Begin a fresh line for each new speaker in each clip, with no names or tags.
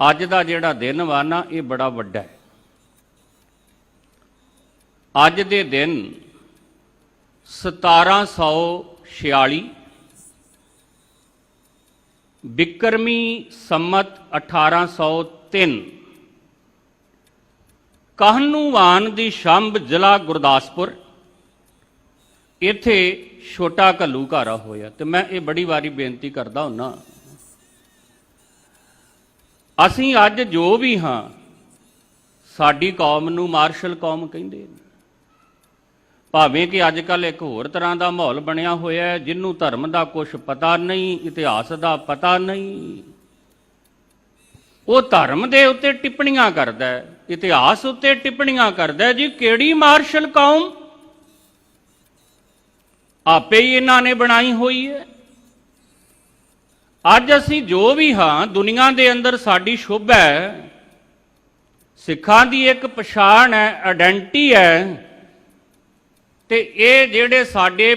ਅੱਜ ਦਾ ਜਿਹੜਾ ਦਿਨ ਵਾ ਨਾ, ਇਹ ਬੜਾ ਵੱਡਾ ਹੈ। ਅੱਜ ਦੇ ਦਿਨ 1746 ਬਿਕਰਮੀ ਸੰਮਤ 1803 ਕਾਹਨੂੰਵਾਨ ਦੀ ਸ਼ੰਭ ਜ਼ਿਲ੍ਹਾ ਗੁਰਦਾਸਪੁਰ, ਇੱਥੇ ਛੋਟਾ ਘੱਲੂ ਘਾਰਾ ਹੋਇਆ। ਤੇ ਮੈਂ ਇਹ ਬੜੀ ਵਾਰੀ ਬੇਨਤੀ ਕਰਦਾ ਹੁੰਨਾ ਅਸੀਂ ਅੱਜ ਜੋ ਵੀ ਹਾਂ, ਸਾਡੀ ਕੌਮ ਨੂੰ ਮਾਰਸ਼ਲ ਕੌਮ ਕਹਿੰਦੇ ਨੇ। ਭਾਵੇਂ ਕਿ ਅੱਜ ਕੱਲ ਇੱਕ ਹੋਰ ਤਰ੍ਹਾਂ ਦਾ ਮਾਹੌਲ ਬਣਿਆ ਹੋਇਆ ਹੈ ਜਿਹਨੂੰ ਧਰਮ ਦਾ ਕੁਝ ਪਤਾ ਨਹੀਂ, ਇਤਿਹਾਸ ਦਾ ਪਤਾ ਨਹੀਂ। ਉਹ ਧਰਮ ਦੇ ਉੱਤੇ ਟਿੱਪਣੀਆਂ ਕਰਦਾ ਹੈ, ਇਤਿਹਾਸ ਉੱਤੇ ਟਿੱਪਣੀਆਂ ਕਰਦਾ ਜੀ ਕਿਹੜੀ ਮਾਰਸ਼ਲ ਕੌਮ ਆਪੇ ਹੀ ਇਹਨਾਂ ਨੇ ਬਣਾਈ ਹੋਈ ਹੈ। ਅੱਜ ਅਸੀਂ ਜੋ ਵੀ ਹਾਂ, ਦੁਨੀਆ ਦੇ ਅੰਦਰ ਸਾਡੀ ਸ਼ੁਭ ਹੈ, ਸਿੱਖਾਂ ਦੀ ਇੱਕ ਪਛਾਣ ਹੈ ਆਇਡੈਂਟੀ ਹੈ, ਤੇ ਇਹ ਜਿਹੜੇ ਸਾਡੇ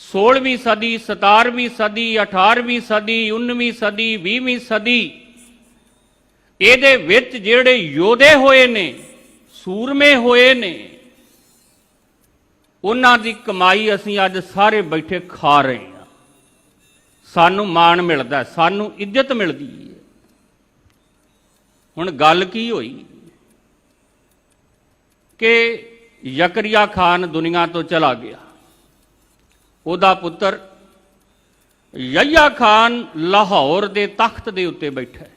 16ਵੀਂ ਸਦੀ 17ਵੀਂ ਸਦੀ 18ਵੀਂ ਸਦੀ 19ਵੀਂ ਸਦੀ 20ਵੀਂ ਸਦੀ, ਇਹਦੇ ਵਿੱਚ ਜਿਹੜੇ ਯੋਧੇ ਹੋਏ ਨੇ, ਸੂਰਮੇ ਹੋਏ ਨੇ, ਉਹਨਾਂ ਦੀ ਕਮਾਈ ਅਸੀਂ ਅੱਜ ਸਾਰੇ ਬੈਠੇ ਖਾ ਰਹੇ ਸਾਨੂੰ ਮਾਣ ਮਿਲਦਾ, ਸਾਨੂੰ ਇੱਜ਼ਤ ਮਿਲਦੀ ਹੈ ਹੁਣ ਗੱਲ ਕੀ ਹੋਈ? ਕਿ ਯਕਰੀਆ ਖਾਨ ਦੁਨੀਆ ਤੋਂ ਚਲਾ ਗਿਆ। ਉਹਦਾ ਪੁੱਤਰ ਯਹੀਆ ਖਾਨ ਲਾਹੌਰ ਦੇ ਤਖਤ ਦੇ ਉੱਤੇ ਬੈਠਾ ਹੈ।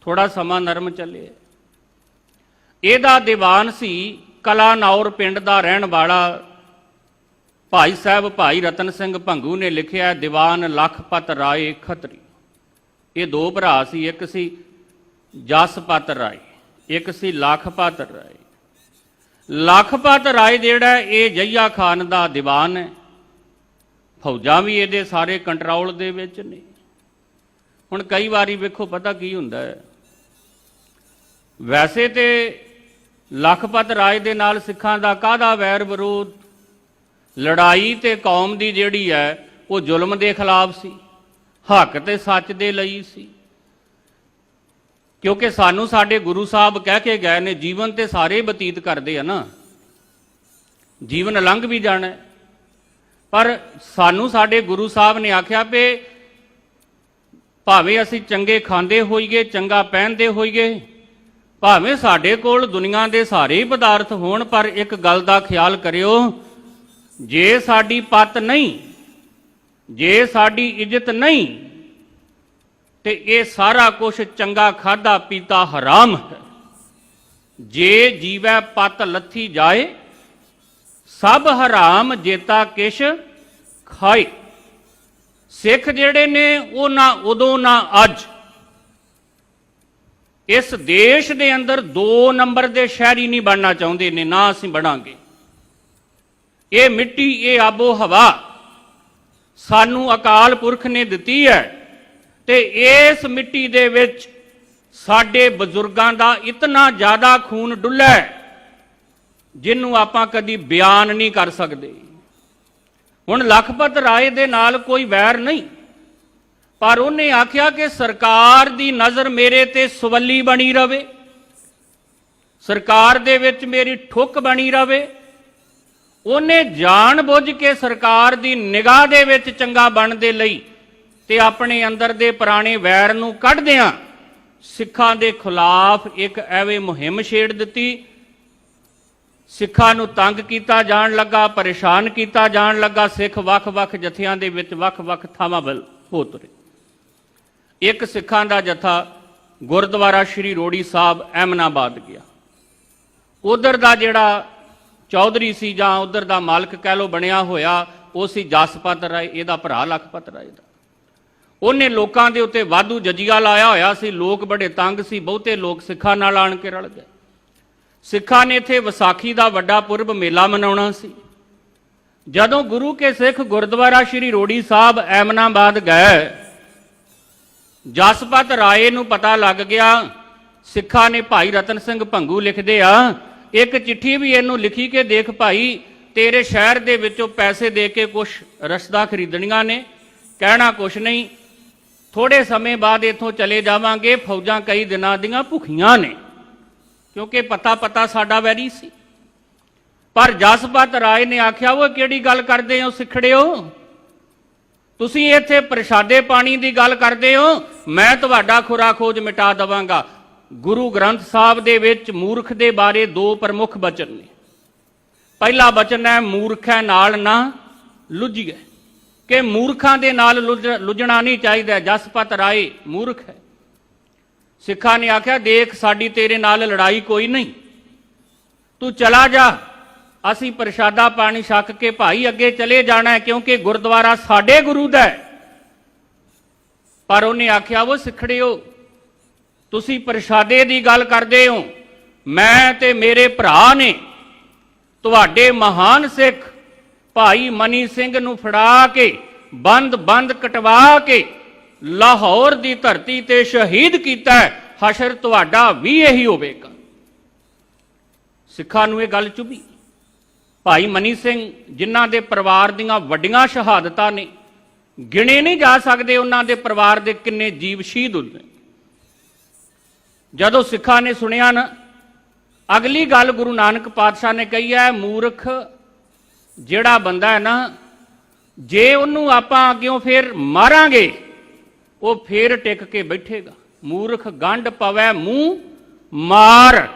ਥੋੜਾ ਸਮਾਂ ਨਰਮ ਚੱਲੇ ਇਹਦਾ ਦੀਵਾਨ ਸੀ ਕਲਾਨੌਰ ਪਿੰਡ ਦਾ ਰਹਿਣ ਵਾਲਾ ਭਾਈ ਸਾਹਿਬ ਭਾਈ ਰਤਨ ਸਿੰਘ ਭੰਗੂ ਨੇ ਲਿਖਿਆ, ਦੀਵਾਨ ਲਖਪਤ ਰਾਏ ਖੱਤਰੀ। ਇਹ ਦੋ ਭਰਾ ਸੀ, ਇੱਕ ਸੀ ਜਸਪਤ ਰਾਏ, ਇੱਕ ਸੀ ਲਖਪਤ ਰਾਏ। ਲਖਪਤ ਰਾਏ ਜਿਹੜਾ, ਇਹ ਜਈਆ ਖਾਨ ਦਾ ਦੀਵਾਨ ਹੈ। ਫੌਜਾਂ ਵੀ ਇਹਦੇ ਸਾਰੇ ਕੰਟਰੋਲ ਦੇ ਵਿੱਚ ਨੇ। ਹੁਣ ਕਈ ਵਾਰੀ ਵੇਖੋ, ਪਤਾ ਕੀ ਹੁੰਦਾ ਹੈ? ਵੈਸੇ ਤੇ ਲਖਪਤ ਰਾਏ ਦੇ ਨਾਲ ਸਿੱਖਾਂ ਦਾ ਕਾਹਦਾ ਵੈਰ ਵਿਰੋਧ? ਲੜਾਈ ਤੇ ਕੌਮ ਦੀ ਜਿਹੜੀ ਹੈ, ਉਹ ਜ਼ੁਲਮ ਦੇ ਖਿਲਾਫ ਸੀ, ਹੱਕ ਤੇ ਸੱਚ ਦੇ ਲਈ ਸੀ। ਕਿਉਂਕਿ ਸਾਨੂੰ ਸਾਡੇ ਗੁਰੂ ਸਾਹਿਬ ਕਹਿ ਕੇ ਗਏ ਨੇ, ਜੀਵਨ ਤੇ ਸਾਰੇ ਬਤੀਤ ਕਰਦੇ ਆ ਨਾ। ਜੀਵਨ ਲੰਘ ਵੀ ਜਾਣਾ ਪਰ ਸਾਨੂੰ ਸਾਡੇ ਗੁਰੂ ਸਾਹਿਬ ਨੇ ਆਖਿਆ ਵੀ ਭਾਵੇਂ ਅਸੀਂ ਚੰਗੇ ਖਾਂਦੇ ਹੋਈਏ, ਚੰਗਾ ਪਹਿਨਦੇ ਹੋਈਏ, ਭਾਵੇਂ ਸਾਡੇ ਕੋਲ ਦੁਨੀਆ ਦੇ ਸਾਰੇ ਪਦਾਰਥ ਹੋਣ, ਪਰ ਇੱਕ ਗੱਲ ਦਾ ਖਿਆਲ ਕਰਿਓ ਜੇ ਸਾਡੀ ਪਤ ਨਹੀਂ, ਜੇ ਸਾਡੀ ਇੱਜ਼ਤ ਨਹੀਂ, ਤੇ ਇਹ ਸਾਰਾ ਕੁਝ ਚੰਗਾ ਖਾਦਾ ਪੀਤਾ ਹਰਾਮ ਹੈ। ਜੇ ਜੀਵੈ ਪਤ ਲੱਥੀ ਜਾਏ, ਸਭ ਹਰਾਮ ਜੇਤਾ ਕਿਛ ਖਾਏ। ਸਿੱਖ ਜਿਹੜੇ ਨੇ, ਉਹ ਨਾ ਉਦੋਂ ਨਾ ਅੱਜ। ਇਸ ਦੇਸ਼ ਦੇ ਅੰਦਰ 2 ਨੰਬਰ ਦੇ ਸ਼ਹਿਰੀ ਨਹੀਂ ਬਣਨਾ ਚਾਹੁੰਦੇ ਨੇ, ਨਾ ਅਸੀਂ ਬਣਾਂਗੇ। ਇਹ ਮਿੱਟੀ, ਇਹ ਆਬੋ ਹਵਾ ਸਾਨੂੰ ਅਕਾਲ ਪੁਰਖ ਨੇ ਦਿੱਤੀ ਹੈ ਤੇ ਇਸ ਮਿੱਟੀ ਦੇ ਵਿੱਚ ਸਾਡੇ ਬਜ਼ੁਰਗਾਂ ਦਾ ਇਤਨਾ ਜ਼ਿਆਦਾ ਖੂਨ ਡੁੱਲਾ ਜਿਹਨੂੰ ਆਪਾਂ ਕਦੀ ਬਿਆਨ ਨਹੀਂ ਕਰ ਸਕਦੇ। ਹੁਣ ਲਖਪਤ ਰਾਏ ਦੇ ਨਾਲ ਕੋਈ ਵੈਰ ਨਹੀਂ, ਪਰ ਉਹਨੇ ਆਖਿਆ ਕਿ ਸਰਕਾਰ ਦੀ ਨਜ਼ਰ ਮੇਰੇ ਤੇ ਸਵੱਲੀ ਬਣੀ ਰਵੇ, ਸਰਕਾਰ ਦੇ ਵਿੱਚ ਮੇਰੀ ਠੁੱਕ ਬਣੀ ਰਵੇ ਉਹਨੇ ਜਾਣ ਬੁੱਝ ਕੇ ਸਰਕਾਰ ਦੀ ਨਿਗਾਹ ਦੇ ਵਿੱਚ ਚੰਗਾ ਬਣਨ ਦੇ ਲਈ ਤੇ ਆਪਣੇ ਅੰਦਰ ਦੇ ਪੁਰਾਣੇ ਵੈਰ ਨੂੰ ਕੱਢਦਿਆਂ ਸਿੱਖਾਂ ਦੇ ਖਿਲਾਫ ਇੱਕ ਐਵੇਂ ਮੁਹਿੰਮ ਛੇੜ ਦਿੱਤੀ। ਸਿੱਖਾਂ ਨੂੰ ਤੰਗ ਕੀਤਾ ਜਾਣ ਲੱਗਾ, ਪਰੇਸ਼ਾਨ ਕੀਤਾ ਜਾਣ ਲੱਗਾ, ਸਿੱਖ ਵੱਖ-ਵੱਖ ਜਥਿਆਂ ਦੇ ਵਿੱਚ ਵੱਖ-ਵੱਖ ਥਾਵਾਂ ਵੱਲ ਹੋ ਤੁਰੇ। ਇੱਕ ਸਿੱਖਾਂ ਦਾ ਜਥਾ ਗੁਰਦੁਆਰਾ ਸ਼੍ਰੀ ਰੋੜੀ ਸਾਹਿਬ, ਐਮਨਾਬਾਦ ਗਿਆ। ਉਧਰ ਦਾ ਜਿਹੜਾ ਚੌਧਰੀ ਸੀ ਜਾਂ ਉਧਰ ਦਾ ਮਾਲਕ ਕਹਿ ਲੋ ਬਣਿਆ ਹੋਇਆ, ਉਹ ਸੀ ਜਸਪਤ ਰਾਏ, ਇਹਦਾ ਭਰਾ ਲਖਪਤ ਰਾਏ ਦਾ। ਉਹਨੇ ਲੋਕਾਂ ਦੇ ਉੱਤੇ ਵਾਧੂ ਜਜੀਆ ਲਾਇਆ ਹੋਇਆ ਸੀ, ਲੋਕ ਬੜੇ ਤੰਗ ਸੀ, ਬਹੁਤੇ ਲੋਕ ਸਿੱਖਾਂ ਨਾਲ ਆਣ ਕੇ ਰਲ ਗਏ। ਸਿੱਖਾਂ ਨੇ ਇੱਥੇ ਵਿਸਾਖੀ ਦਾ ਵੱਡਾ ਪੁਰਬ ਮੇਲਾ ਮਨਾਉਣਾ ਸੀ। ਜਦੋਂ ਗੁਰੂ ਕੇ ਸਿੱਖ ਗੁਰਦੁਆਰਾ ਸ਼੍ਰੀ ਰੋੜੀ ਸਾਹਿਬ ਐਮਨਾਬਾਦ ਗਏ, ਜਸਪਤ ਰਾਏ ਨੂੰ ਪਤਾ ਲੱਗ ਗਿਆ, ਸਿੱਖਾਂ ਨੇ ਭਾਈ ਰਤਨ ਸਿੰਘ ਭੰਗੂ ਲਿਖਦੇ ਆ ਇੱਕ ਚਿੱਠੀ ਵੀ ਇਹਨੂੰ ਲਿਖੀ ਕੇ ਦੇਖ ਭਾਈ, ਤੇਰੇ ਸ਼ਹਿਰ ਦੇ ਵਿੱਚੋਂ ਪੈਸੇ ਦੇ ਕੇ ਕੁਝ ਰਸਦਾ ਖਰੀਦਣੀਆਂ ਨੇ, ਕਹਿਣਾ ਕੁਛ ਨਹੀਂ। ਥੋੜੇ ਸਮੇਂ ਬਾਅਦ ਇੱਥੋਂ ਚਲੇ ਜਾਵਾਂਗੇ, ਫੌਜਾਂ ਕਈ ਦਿਨਾਂ ਦੀਆਂ ਭੁੱਖੀਆਂ ਨੇ। ਕਿਉਂਕਿ ਪਤਾ ਪਤਾ ਸਾਡਾ ਵੈਰੀ ਸੀ। ਪਰ ਜਸਪਤ ਰਾਏ ਨੇ ਆਖਿਆ ਉਹ ਕਿਹੜੀ ਗੱਲ ਕਰਦੇ ਹੋ, ਸਿੱਖੜਿਓ? ਤੁਸੀਂ ਇੱਥੇ ਪ੍ਰਸ਼ਾਦੇ ਪਾਣੀ ਦੀ ਗੱਲ ਕਰਦੇ ਹੋ, ਮੈਂ ਤੁਹਾਡਾ ਖੁਰਾ ਖੋਜ ਮਿਟਾ ਦਵਾਂਗਾ। ਗੁਰੂ ਗ੍ਰੰਥ ਸਾਹਿਬ ਦੇ ਵਿੱਚ ਮੂਰਖ ਦੇ ਬਾਰੇ ਦੋ ਪ੍ਰਮੁੱਖ ਬਚਨ ਨੇ। ਪਹਿਲਾ ਬਚਨ ਹੈ, ਮੂਰਖੈ ਨਾਲ ਨਾ ਲੁੱਝੀਏ ਕਿ ਮੂਰਖਾਂ ਦੇ ਨਾਲ ਲੁੱਝ- ਲੁੱਝਣਾ ਨਹੀਂ ਚਾਹੀਦਾ ਜਸਪਤ ਰਾਏ ਮੂਰਖ ਹੈ। ਸਿੱਖਾਂ ਨੇ ਆਖਿਆ, ਦੇਖ, ਸਾਡੀ ਤੇਰੇ ਨਾਲ ਲੜਾਈ ਕੋਈ ਨਹੀਂ। ਤੂੰ ਚਲਾ ਜਾ। ਅਸੀਂ ਪ੍ਰਸ਼ਾਦਾ ਪਾਣੀ ਛੱਕ ਕੇ ਭਾਈ ਅੱਗੇ ਚਲੇ ਜਾਣਾ ਕਿਉਂਕਿ ਗੁਰਦੁਆਰਾ ਸਾਡੇ ਗੁਰੂ ਦਾ ਹੈ। ਪਰ ਉਹਨੇ ਆਖਿਆ, ਉਹ ਸਿੱਖੜਿਓ ਤੁਸੀਂ ਪ੍ਰਸ਼ਾਦੇ ਦੀ ਗੱਲ ਕਰਦੇ ਹੋ। ਮੈਂ ਤੇ ਮੇਰੇ ਭਰਾ ਨੇ ਤੁਹਾਡੇ ਮਹਾਨ ਸਿੱਖ ਭਾਈ ਮਨੀ ਸਿੰਘ ਨੂੰ ਫੜਾ ਕੇ, ਬੰਦ ਬੰਦ ਕਟਵਾ ਕੇ ਲਾਹੌਰ ਦੀ ਧਰਤੀ ਤੇ ਸ਼ਹੀਦ ਕੀਤਾ ਹਸ਼ਰ ਤੁਹਾਡਾ ਵੀ ਇਹੀ ਹੋਵੇਗਾ। ਸਿੱਖਾਂ ਨੂੰ ਇਹ ਗੱਲ ਚੁਭੀ। ਭਾਈ ਮਨੀ ਸਿੰਘ ਜਿਨ੍ਹਾਂ ਦੇ ਪਰਿਵਾਰ ਦੀਆਂ ਵੱਡੀਆਂ ਸ਼ਹਾਦਤਾਂ ਨੇ, ਗਿਣੇ ਨਹੀਂ ਜਾ ਸਕਦੇ ਉਹਨਾਂ ਦੇ ਪਰਿਵਾਰ ਦੇ ਕਿੰਨੇ ਜੀਵ ਸ਼ਹੀਦ ਹੋਏ ਜਦੋਂ ਸਿੱਖਾਂ ਨੇ ਸੁਣਿਆ ਨਾ, ਅਗਲੀ ਗੱਲ ਗੁਰੂ ਨਾਨਕ ਪਾਤਸ਼ਾਹ ਨੇ ਕਹੀ ਹੈ, ਮੂਰਖ ਜਿਹੜਾ ਬੰਦਾ ਹੈ ਨਾ, ਜੇ ਉਹਨੂੰ ਆਪਾਂ ਅੱਗਿਓਂ ਫੇਰ ਮਾਰਾਂਗੇ, ਉਹ ਫੇਰ ਟਿਕ ਕੇ ਬੈਠੇਗਾ। ਮੂਰਖ ਗੰਢ ਪਵੈ, ਮੂੰਹ ਮਾਰ,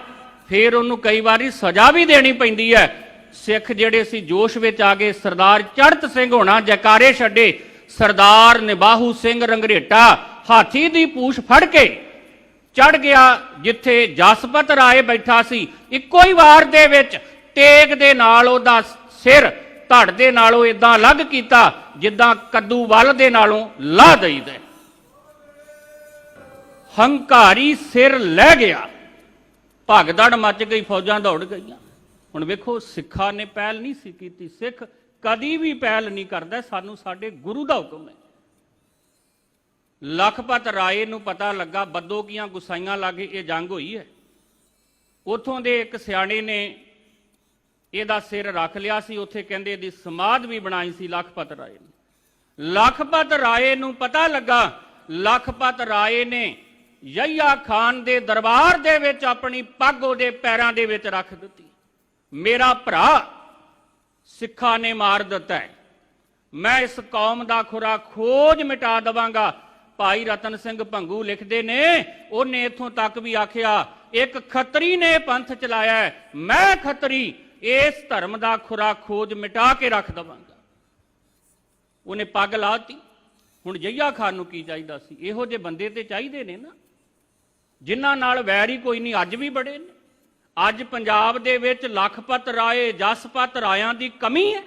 ਫੇਰ ਉਹਨੂੰ ਕਈ ਵਾਰੀ ਸਜ਼ਾ ਵੀ ਦੇਣੀ ਪੈਂਦੀ ਹੈ। ਸਿੱਖ ਜਿਹੜੇ ਸੀ ਜੋਸ਼ ਵਿੱਚ ਆ ਗਏ, ਸਰਦਾਰ ਚੜਤ ਸਿੰਘ ਹੋਣਾ, ਜੈਕਾਰੇ ਛੱਡੇ, ਸਰਦਾਰ ਨਿਬਾਹੂ ਸਿੰਘ ਰੰਗਰੇਟਾ, ਹਾਥੀ ਦੀ ਪੂਛ ਫੜ ਕੇ ਚੜ ਗਿਆ ਜਿੱਥੇ ਜਸਪਤ ਰਾਏ ਬੈਠਾ ਸੀ। ਇੱਕੋ ਹੀ ਵਾਰ ਦੇ ਵਿੱਚ ਤੇਗ ਦੇ ਨਾਲ ਉਹਦਾ ਸਿਰ, ਧੜ ਦੇ ਨਾਲੋਂ ਇਦਾਂ ਅਲੱਗ ਕੀਤਾ, ਜਿੱਦਾਂ ਕੱਦੂ ਵੱਲ ਦੇ ਨਾਲੋਂ ਲਾਹ ਦਈਦਾ। ਹੈ। ਹੰਕਾਰੀ ਸਿਰ ਲੈ ਗਿਆ। ਭਗਦੜ ਮੱਚ ਗਈ, ਫੌਜਾਂ ਦੌੜ ਗਈਆਂ। ਹੁਣ ਵੇਖੋ, ਸਿੱਖਾਂ ਨੇ ਪਹਿਲ ਨਹੀਂ ਸੀ ਕੀਤੀ। ਸਿੱਖ ਕਦੀ ਵੀ ਪਹਿਲ ਨਹੀਂ ਕਰਦਾ। ਸਾਨੂੰ ਸਾਡੇ ਗੁਰੂ ਦਾ ਹੁਕਮ ਹੈ। ਲਖਪਤ ਰਾਏ ਨੂੰ ਪਤਾ ਲੱਗਾ ਬੱਦੋਕੀਆਂ ਗੁਸਾਈਆਂ ਲਾਗੇ ਇਹ ਜੰਗ ਹੋਈ ਹੈ। ਉਥੋਂ ਦੇ ਇੱਕ ਸਿਆਣੇ ਨੇ ਇਹਦਾ ਸਿਰ ਰੱਖ ਲਿਆ ਸੀ। ਉੱਥੇ ਕਹਿੰਦੇ ਇਹਦੀ ਸਮਾਧ ਵੀ ਬਣਾਈ ਸੀ ਲਖਪਤ ਰਾਏ ਨੇ। ਲਖਪਤ ਰਾਏ ਨੂੰ ਪਤਾ ਲੱਗਾ, ਲਖਪਤ ਰਾਏ ਨੇ ਯਹੀਆ ਖਾਨ ਦੇ ਦਰਬਾਰ ਦੇ ਵਿੱਚ ਆਪਣੀ ਪੱਗ ਉਹਦੇ ਪੈਰਾਂ ਦੇ ਵਿੱਚ ਰੱਖ ਦਿੱਤੀ। ਮੇਰਾ ਭਰਾ ਸਿੱਖਾਂ ਨੇ ਮਾਰ ਦਿੱਤਾ ਮੈਂ ਇਸ ਕੌਮ ਦਾ ਖੁਰਾ ਖੋਜ ਮਿਟਾ ਦਵਾਂਗਾ। ਭਾਈ ਰਤਨ ਸਿੰਘ ਭੰਗੂ ਲਿਖਦੇ ਨੇ, ਉਹਨੇ ਇੱਥੋਂ ਤੱਕ ਵੀ ਆਖਿਆ, ਇੱਕ ਖੱਤਰੀ ਨੇ ਪੰਥ ਚਲਾਇਆ ਮੈਂ ਖੱਤਰੀ, ਇਸ ਧਰਮ ਦਾ ਖੁਰਾ ਖੋਜ ਮਿਟਾ ਕੇ ਰੱਖ ਦਵਾਂਗਾ। ਉਹਨੇ ਪੱਗ ਲਾਤੀ। ਹੁਣ ਜਈਆ ਖਾਨ ਨੂੰ ਕੀ ਚਾਹੀਦਾ ਸੀ? ਇਹੋ ਜਿਹੇ ਬੰਦੇ ਤੇ ਚਾਹੀਦੇ ਨੇ ਨਾ। ਜਿਨ੍ਹਾਂ ਨਾਲ ਵੈਰ ਹੀ ਕੋਈ ਨਹੀਂ, ਅੱਜ ਵੀ ਬੜੇ ਨੇ। ਅੱਜ ਪੰਜਾਬ ਦੇ ਵਿੱਚ ਲੱਖਪਤ ਰਾਏ ਜਸਪਤ ਰਾਇਆਂ ਦੀ ਕਮੀ ਹੈ।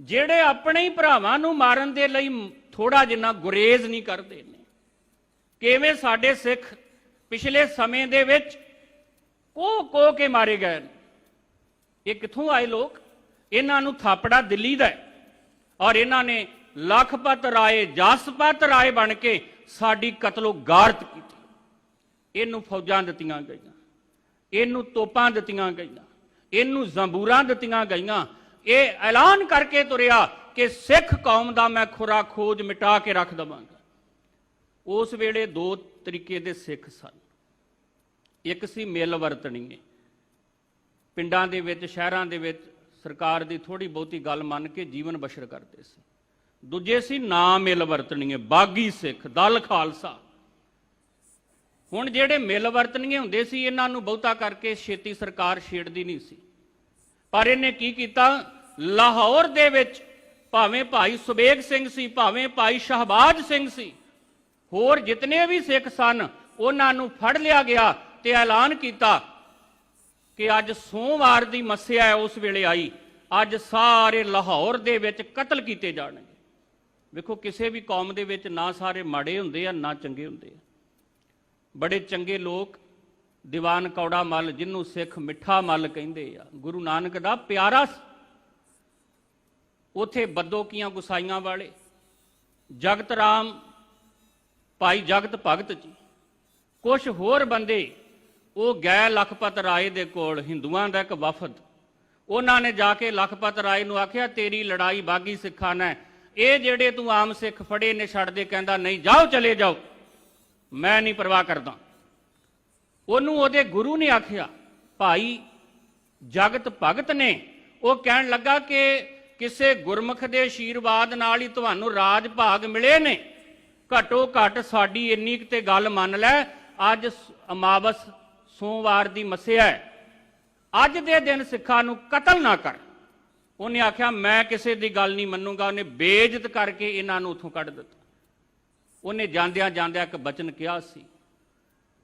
ਜਿਹੜੇ ਆਪਣੇ ਹੀ ਭਰਾਵਾਂ ਨੂੰ ਮਾਰਨ ਦੇ ਲਈ ਥੋੜਾ ਜਿੰਨਾ ਗੁਰੇਜ਼ ਨਹੀਂ ਕਰਦੇ ਨੇ। ਕਿਵੇਂ ਸਾਡੇ ਸਿੱਖ ਪਿਛਲੇ ਸਮੇਂ ਦੇ ਵਿੱਚ ਕੋ ਕੋ ਕੇ ਮਾਰੇ ਗਏ ਨੇ। ਇਹ ਕਿੱਥੋਂ ਆਏ ਲੋਕ? ਇਹਨਾਂ ਨੂੰ ਥਾਪੜਾ ਦਿੱਲੀ ਦਾ ਔਰ ਇਹਨਾਂ ਨੇ ਲਖਪਤ ਰਾਏ, ਜਸਪਤ ਰਾਏ ਬਣ ਕੇ ਸਾਡੀ ਕਤਲੋ ਗਾਰਤ ਕੀਤੀ। ਇਹਨੂੰ ਫੌਜਾਂ ਦਿੱਤੀਆਂ ਗਈਆਂ। ਇਹਨੂੰ ਤੋਪਾਂ ਦਿੱਤੀਆਂ ਗਈਆਂ। ਇਹਨੂੰ ਜ਼ੰਬੂਰਾਂ ਦਿੱਤੀਆਂ ਗਈਆਂ। ਇਹ ਐਲਾਨ ਕਰਕੇ ਤੁਰਿਆ ਕਿ ਸਿੱਖ ਕੌਮ ਦਾ ਮੈਂ ਖੁਰਾ ਖੋਜ ਮਿਟਾ ਕੇ ਰੱਖ ਦਵਾਂਗਾ। ਉਸ ਵੇਲੇ ਦੋ ਤਰੀਕੇ ਦੇ ਸਿੱਖ ਸਨ। ਇੱਕ ਸੀ ਮਿਲ ਵਰਤਣੀਏ। ਪਿੰਡਾਂ ਦੇ ਵਿੱਚ, ਸ਼ਹਿਰਾਂ ਦੇ ਵਿੱਚ ਸਰਕਾਰ ਦੀ ਥੋੜੀ ਬਹੁਤੀ ਗੱਲ ਮੰਨ ਕੇ ਜੀਵਨ ਬਸ਼ਰ ਕਰਦੇ ਸੀ। ਦੂਜੇ ਸੀ ਨਾ ਮਿਲ ਵਰਤਣੀਏ, ਬਾਗੀ ਸਿੱਖ, ਦਲ ਖਾਲਸਾ। ਹੁਣ ਜਿਹੜੇ ਮਿਲ ਵਰਤਣੀਏ ਹੁੰਦੇ ਸੀ, ਇਹਨਾਂ ਨੂੰ ਬਹੁਤਾ ਕਰਕੇ ਛੇਤੀ ਸਰਕਾਰ ਛੇੜਦੀ ਨਹੀਂ ਸੀ। ਪਰ ਇਹਨੇ ਕੀ ਕੀਤਾ? ਲਾਹੌਰ ਦੇ ਵਿੱਚ ਭਾਵੇਂ ਭਾਈ ਸੁਬੇਗ ਸਿੰਘ ਸੀ, ਭਾਵੇਂ ਭਾਈ ਸ਼ਹਬਾਜ਼ ਸਿੰਘ ਸੀ, ਹੋਰ ਜਿਤਨੇ ਵੀ ਸਿੱਖ ਸਨ, ਉਹਨਾਂ ਨੂੰ ਫੜ ਲਿਆ ਗਿਆ ਤੇ ਐਲਾਨ ਕੀਤਾ ਕਿ ਅੱਜ ਸੋਮਵਾਰ ਦੀ ਮੱਸਿਆ ਹੈ, ਉਸ ਵੇਲੇ ਆਈ। ਅੱਜ ਸਾਰੇ ਲਾਹੌਰ ਦੇ ਵਿੱਚ ਕਤਲ ਕੀਤੇ ਜਾਣਗੇ। ਵੇਖੋ, ਕਿਸੇ ਵੀ ਕੌਮ ਦੇ ਵਿੱਚ ਨਾ ਸਾਰੇ ਮਾੜੇ ਹੁੰਦੇ ਆ, ਨਾ ਚੰਗੇ ਹੁੰਦੇ ਆ। ਬੜੇ ਚੰਗੇ ਲੋਕ ਦੀਵਾਨ ਕੌੜਾ ਮੱਲ, ਜਿਹਨੂੰ ਸਿੱਖ ਮਿੱਠਾ ਮੱਲ ਕਹਿੰਦੇ ਆ, ਗੁਰੂ ਨਾਨਕ ਦਾ ਪਿਆਰਾ ਉਥੇ ਬੱਦੋਕੀਆਂ ਗੁਸਾਈਆਂ ਵਾਲੇ, ਜਗਤ ਰਾਮ, ਭਾਈ ਜਗਤ ਭਗਤ ਜੀ। ਕੁਝ ਹੋਰ ਬੰਦੇ, ਉਹ ਗਏ ਲਖਪਤ ਰਾਏ ਦੇ ਕੋਲ, ਹਿੰਦੂਆਂ ਦਾ ਇੱਕ ਵਫਦ। ਉਹਨਾਂ ਨੇ ਜਾ ਕੇ ਲਖਪਤ ਰਾਏ ਨੂੰ ਆਖਿਆ, ਤੇਰੀ ਲੜਾਈ ਬਾਗੀ ਸਿੱਖਾਂ ਨਾਲ ਇਹ ਜਿਹੜੇ ਤੂੰ ਆਮ ਸਿੱਖ ਫੜੇ ਨੇ, ਛੱਡ ਦੇ, ਕਹਿੰਦਾ, ਨਹੀਂ, ਜਾਓ, ਚਲੇ ਜਾਓ। ਮੈਂ ਨਹੀਂ ਪਰਵਾਹ ਕਰਦਾ। ਉਹਨੂੰ ਉਹਦੇ ਗੁਰੂ ਨੇ ਆਖਿਆ, ਭਾਈ ਜਗਤ ਭਗਤ ਨੇ। ਉਹ ਕਹਿਣ ਲੱਗਾ ਕਿ ਕਿਸੇ ਗੁਰਮੁਖ ਦੇ ਆਸ਼ੀਰਵਾਦ ਨਾਲ ਹੀ ਤੁਹਾਨੂੰ ਰਾਜ ਭਾਗ ਮਿਲੇ ਨੇ। ਘਟੋ ਘਟ ਸਾਡੀ ਇੰਨੀ ਕੁ ਤੇ ਗੱਲ ਮੰਨ ਲੈ, ਅੱਜ ਅਮਾਵਸ ਸੋਮਵਾਰ ਦੀ ਮੱਸਿਆ ਹੈ। ਅੱਜ ਦੇ ਦਿਨ ਸਿੱਖਾਂ ਨੂੰ ਕਤਲ ਨਾ ਕਰ। ਉਹਨੇ ਆਖਿਆ, ਮੈਂ ਕਿਸੇ ਦੀ ਗੱਲ ਨਹੀਂ ਮੰਨੂਗਾ, ਉਹਨੇ ਬੇਇੱਜ਼ਤ ਕਰਕੇ ਇਹਨਾਂ ਨੂੰ ਉੱਥੋਂ ਕੱਢ ਦਿੱਤਾ। ਉਹਨੇ ਜਾਂਦਿਆਂ ਜਾਂਦਿਆਂ ਇੱਕ ਬਚਨ ਕਿਹਾ ਸੀ।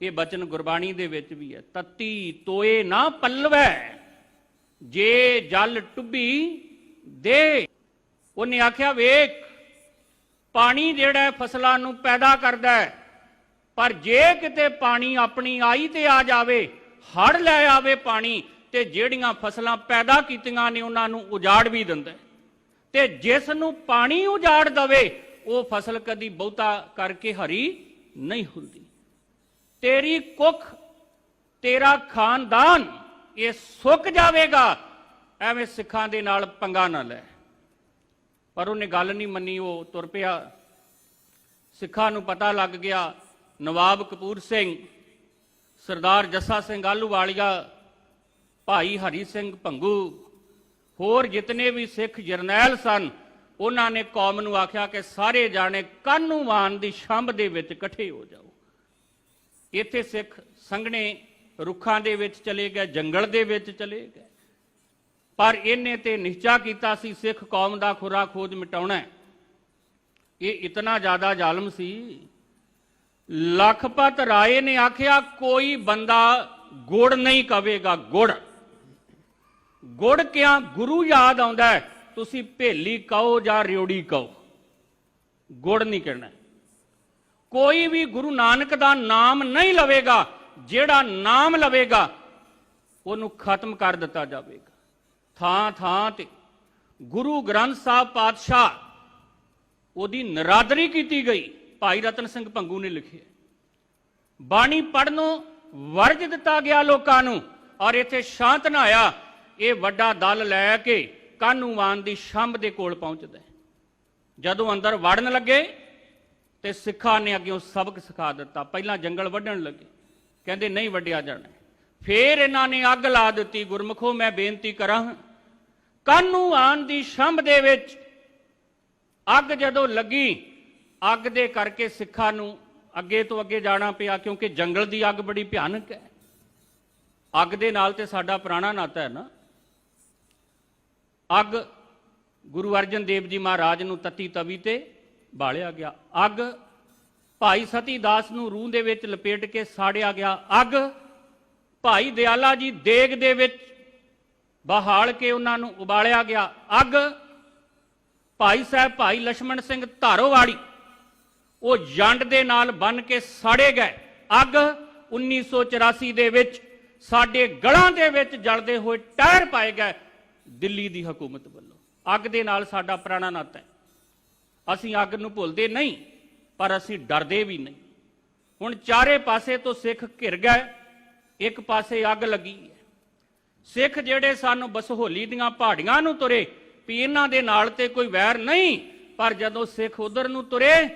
ਇਹ ਬਚਨ ਗੁਰਬਾਣੀ ਦੇ ਵਿੱਚ ਵੀ ਹੈ, ਤਤੀ ਤੋਏ ਨਾ ਪੱਲਵੈ, ਜੇ ਜਲ ਟੁੱਬੀ ਦੇ। ਉਹਨੇ ਆਖਿਆ, ਵੇਖ, ਪਾਣੀ ਜਿਹੜਾ ਫਸਲਾਂ ਨੂੰ ਪੈਦਾ ਕਰਦਾ ਹੈ। ਪਰ ਜੇ ਕਿਤੇ ਪਾਣੀ ਆਪਣੀ ਆਈ ਤੇ ਆ ਜਾਵੇ ਹੜ ਲੈ ਆਵੇ ਪਾਣੀ, ਤੇ ਜਿਹੜੀਆਂ ਫਸਲਾਂ ਪੈਦਾ ਕੀਤੀਆਂ ਨੇ, ਉਹਨਾਂ ਨੂੰ ਉਜਾੜ ਵੀ ਦਿੰਦਾ ਤੇ ਜਿਸ ਨੂੰ ਪਾਣੀ ਉਜਾੜ ਦਵੇ, ਉਹ ਫਸਲ ਕਦੀ ਬਹੁਤਾ ਕਰਕੇ ਹਰੀ ਨਹੀਂ ਹੁੰਦੀ। ਤੇਰੀ ਕੁੱਖ, ਤੇਰਾ ਖਾਨਦਾਨ, ਇਹ ਸੁੱਕ ਜਾਵੇਗਾ। ਐਵੇਂ ਸਿੱਖਾਂ ਦੇ ਨਾਲ ਪੰਗਾ ਨਾ ਲੈ। ਪਰ ਉਹਨੇ ਗੱਲ ਨਹੀਂ ਮੰਨੀ, ਉਹ ਤੁਰ ਪਿਆ। ਸਿੱਖਾਂ ਨੂੰ ਪਤਾ ਲੱਗ ਗਿਆ, ਨਵਾਬ ਕਪੂਰ ਸਿੰਘ, ਸਰਦਾਰ ਜੱਸਾ ਸਿੰਘ ਆਲੂਵਾਲੀਆ ਭਾਈ ਹਰੀ ਸਿੰਘ ਭੰਗੂ, ਹੋਰ ਜਿਤਨੇ ਵੀ ਸਿੱਖ ਜਰਨੈਲ ਸਨ, ਉਹਨਾਂ ਨੇ ਕੌਮ ਨੂੰ ਆਖਿਆ ਕਿ ਸਾਰੇ ਜਾਣੇ ਕਾਨੂੰਵਾਨ ਦੀ ਛੰਭ ਦੇ ਵਿੱਚ ਇਕੱਠੇ ਹੋ ਜਾਓ। ਇੱਥੇ ਸਿੱਖ ਸੰਘਣੇ ਰੁੱਖਾਂ ਦੇ ਵਿੱਚ ਚਲੇ ਗਏ, ਜੰਗਲ ਦੇ ਵਿੱਚ ਚਲੇ ਗਏ। ਪਰ ਇਹਨੇ ਤੇ ਨਿਸ਼ਚਾ ਕੀਤਾ ਸੀ ਸਿੱਖ ਕੌਮ ਦਾ ਖੁਰਾ ਖੋਜ ਮਿਟਾਉਣਾ ਇਹ ਇਤਨਾ ਜ਼ਿਆਦਾ ਜ਼ਾਲਮ ਸੀ। ਲਖਪਤ ਰਾਏ ਨੇ ਆਖਿਆ, ਕੋਈ ਬੰਦਾ ਗੁੜ ਨਹੀਂ ਕਵੇਗਾ, ਗੁੜ। ਗੁੜ ਕਿਆ ਗੁਰੂ ਯਾਦ ਆਉਂਦਾ ਤੁਸੀਂ ਭੇਲੀ ਕਹੋ ਜਾਂ ਰਿਉੜੀ ਕਹੋ। ਗੁੜ ਨਹੀਂ ਕਹਿਣਾ। ਕੋਈ ਵੀ ਗੁਰੂ ਨਾਨਕ ਦਾ ਨਾਮ ਨਹੀਂ ਲਵੇਗਾ, ਜਿਹੜਾ ਨਾਮ ਲਵੇਗਾ, ਉਹਨੂੰ ਖਤਮ ਕਰ ਦਿੱਤਾ ਜਾਵੇਗਾ। ਥਾਂ ਥਾਂ ਤੇ ਗੁਰੂ ਗ੍ਰੰਥ ਸਾਹਿਬ ਪਾਤਸ਼ਾਹ ਉਹਦੀ ਨਰਾਦਰੀ ਕੀਤੀ ਗਈ। ਭਾਈ ਰਤਨ ਸਿੰਘ ਭੰਗੂ ਨੇ ਲਿਖਿਆ ਬਾਣੀ ਪੜਨੋਂ ਵਰਜ ਦਿੱਤਾ ਗਿਆ ਲੋਕਾਂ ਨੂੰ ਔਰ ਇੱਥੇ ਸ਼ਾਂਤ ਨਾ ਆਇਆ। ਇਹ ਵੱਡਾ ਦਲ ਲੈ ਕੇ ਕਾਨੂੰਵਾਨ ਦੀ ਛੰਭ ਦੇ ਕੋਲ ਪਹੁੰਚਦਾ ਜਦੋਂ ਅੰਦਰ ਵੜਨ ਲੱਗੇ ਤੇ ਸਿੱਖਾਂ ਨੇ ਅੱਗੇ ਸਬਕ ਸਿਖਾ ਦਿੱਤਾ। ਪਹਿਲਾਂ ਜੰਗਲ ਵੱਢਣ ਲੱਗੇ। ਕਹਿੰਦੇ, ਨਹੀਂ ਵੱਢਿਆ ਜਾਣਾ ਫੇਰ ਇਹਨਾਂ ਨੇ ਅੱਗ ਲਾ ਦਿੱਤੀ। ਗੁਰਮਖੋ, ਮੈਂ ਬੇਨਤੀ ਕਰਾਂ ਕਾਨੂੰਵਾਨ ਦੀ ਛੰਭ ਦੇ ਵਿੱਚ ਅੱਗ ਜਦੋਂ ਲੱਗੀ, ਅੱਗ ਦੇ ਕਰਕੇ ਸਿੱਖਾਂ ਨੂੰ ਅੱਗੇ ਤੋਂ ਅੱਗੇ ਜਾਣਾ ਪਿਆ, ਕਿਉਂਕਿ ਜੰਗਲ ਦੀ ਅੱਗ ਬੜੀ ਭਿਆਨਕ ਹੈ। ਅੱਗ ਦੇ ਨਾਲ ਤੇ ਸਾਡਾ ਪੁਰਾਣਾ ਨਾਤਾ ਹੈ ਨਾ। ਅੱਗ ਗੁਰੂ ਅਰਜਨ ਦੇਵ ਜੀ ਮਹਾਰਾਜ ਨੂੰ ਤਤੀ ਤਵੀ ਤੇ ਬਾਲਿਆ ਗਿਆ। ਅੱਗ ਭਾਈ ਸਤੀ ਦਾਸ ਨੂੰ ਰੂਹ ਦੇ ਵਿੱਚ ਲਪੇਟ ਕੇ ਸਾੜਿਆ ਗਿਆ। ਅੱਗ ਭਾਈ ਦਿਆਲਾ ਜੀ ਦੇਗ ਦੇ ਵਿੱਚ ਬਹਾਲ ਕੇ ਉਹਨਾਂ ਨੂੰ ਉਬਾਲਿਆ ਗਿਆ। ਅੱਗ, ਭਾਈ ਸਾਹਿਬ, ਭਾਈ ਲక్ష్మణ ਸਿੰਘ ਧਾਰੋਵਾੜੀ, ਉਹ ਜੰਡ ਦੇ ਨਾਲ ਬਨ ਕੇ ਸਾੜੇ ਗਏ। ਅੱਗ 1984 ਦੇ ਵਿੱਚ ਸਾਡੇ ਗਲਾਂ ਦੇ ਵਿੱਚ ਜਲਦੇ ਹੋਏ ਟਾਇਰ ਪਾਏ ਗਏ ਦਿੱਲੀ ਦੀ ਹਕੂਮਤ ਵੱਲੋਂ। ਅੱਗ ਦੇ ਨਾਲ ਸਾਡਾ ਪੁਰਾਣਾ ਨਾਤਾ ਹੈ। ਅਸੀਂ ਅੱਗ ਨੂੰ ਭੁੱਲਦੇ ਨਹੀਂ, ਪਰ ਅਸੀਂ ਡਰਦੇ ਵੀ ਨਹੀਂ। ਹੁਣ ਚਾਰੇ ਪਾਸੇ ਤੋਂ ਸਿੱਖ ਘਿਰ ਗਏ। ਇੱਕ ਪਾਸੇ ਅੱਗ ਲੱਗੀ ਹੈ। ਸਿੱਖ ਜਿਹੜੇ ਸਨ ਬਸਹੋਲੀ ਦੀਆਂ ਪਹਾੜੀਆਂ ਨੂੰ ਤੁਰੇ, ਵੀ ਇਹਨਾਂ ਦੇ ਨਾਲ ਤੇ ਕੋਈ ਵੈਰ ਨਹੀਂ, ਪਰ ਜਦੋਂ ਸਿੱਖ ਉਧਰ ਨੂੰ ਤੁਰੇ,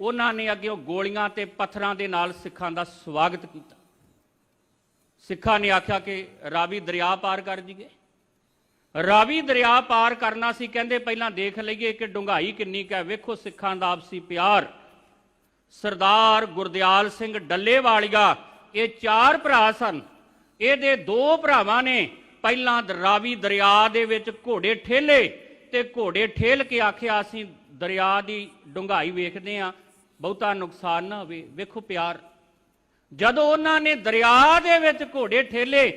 ਉਹਨਾਂ ਨੇ ਅੱਗੇ ਉਹ ਗੋਲੀਆਂ ਤੇ ਪੱਥਰਾਂ ਦੇ ਨਾਲ ਸਿੱਖਾਂ ਦਾ ਸਵਾਗਤ ਕੀਤਾ। ਸਿੱਖਾਂ ਨੇ ਆਖਿਆ ਕਿ ਰਾਵੀ ਦਰਿਆ ਪਾਰ ਕਰ ਜੀਏ। ਰਾਵੀ ਦਰਿਆ ਪਾਰ ਕਰਨਾ ਸੀ, ਕਹਿੰਦੇ ਪਹਿਲਾਂ ਦੇਖ ਲਈਏ ਕਿ ਡੁੰਗਾਈ ਕਿੰਨੀ ਕੁ ਹੈ। ਵੇਖੋ ਸਿੱਖਾਂ ਦਾ ਆਪਸੀ ਪਿਆਰ। ਸਰਦਾਰ ਗੁਰਦਿਆਲ ਸਿੰਘ ਡੱਲੇਵਾਲੀਆ, ਇਹ ਚਾਰ ਭਰਾ ਸਨ। ਇਹਦੇ ਦੋ ਭਰਾਵਾਂ ਨੇ ਪਹਿਲਾਂ ਰਾਵੀ ਦਰਿਆ ਦੇ ਵਿੱਚ ਘੋੜੇ ਠੇਲੇ ਤੇ ਘੋੜੇ ਠੇਲ ਕੇ ਆਖਿਆ, ਅਸੀਂ ਦਰਿਆ ਦੀ ਡੁੰਗਾਈ ਵੇਖਦੇ ਆ, ਬਹੁਤਾ ਨੁਕਸਾਨ ਨਾ ਹੋਵੇ। ਵੇਖੋ ਪਿਆਰ। ਜਦੋਂ ਉਹਨਾਂ ਨੇ ਦਰਿਆ ਦੇ ਵਿੱਚ ਘੋੜੇ ਠੇਲੇ